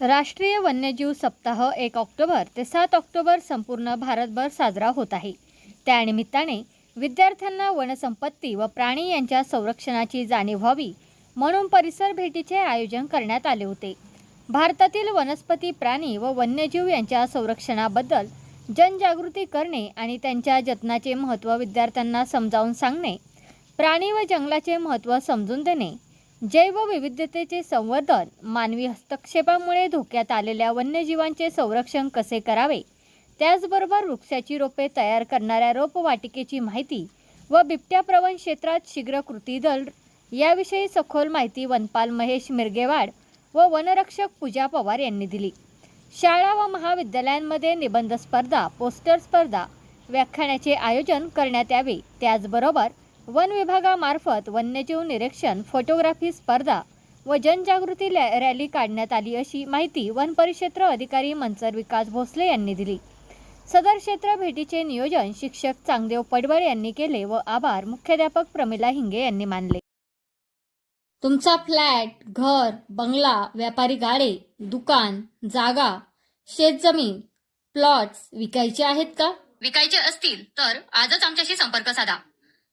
राष्ट्रीय वन्यजीव सप्ताह एक ऑक्टोबर ते सात ऑक्टोबर संपूर्ण भारतभर साजरा होत आहे. त्यानिमित्ताने विद्यार्थ्यांना वनसंपत्ती व प्राणी यांच्या संरक्षणाची जाणीव व्हावी म्हणून परिसर भेटीचे आयोजन करण्यात आले होते. भारतातील वनस्पती प्राणी व वन्यजीव यांच्या संरक्षणाबद्दल जनजागृती करणे आणि त्यांच्या जतनाचे महत्त्व विद्यार्थ्यांना समजावून सांगणे प्राणी व जंगलाचे महत्त्व समजून देणे जैवविविधतेचे संवर्धन मानवी हस्तक्षेपामुळे धोक्यात आलेल्या वन्यजीवांचे संरक्षण कसे करावे? त्याचबरोबर वृक्षाची रोपे तयार करणाऱ्या रोपवाटिकेची माहिती व बिबट्याप्रवण क्षेत्रात शीघ्र कृती दल याविषयी सखोल माहिती वनपाल महेश मिरगेवाड व वनरक्षक पूजा पवार यांनी दिली. शाळा व महाविद्यालयांमध्ये निबंध स्पर्धा पोस्टर स्पर्धा व्याख्यानाचे आयोजन करण्यात यावे. त्याचबरोबर वन विभागामार्फत वन्यजीव निरीक्षण फोटोग्राफी स्पर्धा व जनजागृती लॅ- रॅली काढण्यात आली अशी माहिती वन परिक्षेत्र अधिकारी मंचर विकास भोसले यांनी दिली. सदर क्षेत्र भेटीचे नियोजन शिक्षक चांगदेव पडवळ यांनी केले व आभार मुख्याध्यापक प्रमिला हिंगे यांनी मानले. तुमचा फ्लॅट घर बंगला व्यापारी गाडे दुकान जागा शेतजमीन प्लॉट्स विकायचे आहेत का? विकायचे असतील तर आजच आमच्याशी संपर्क साधा.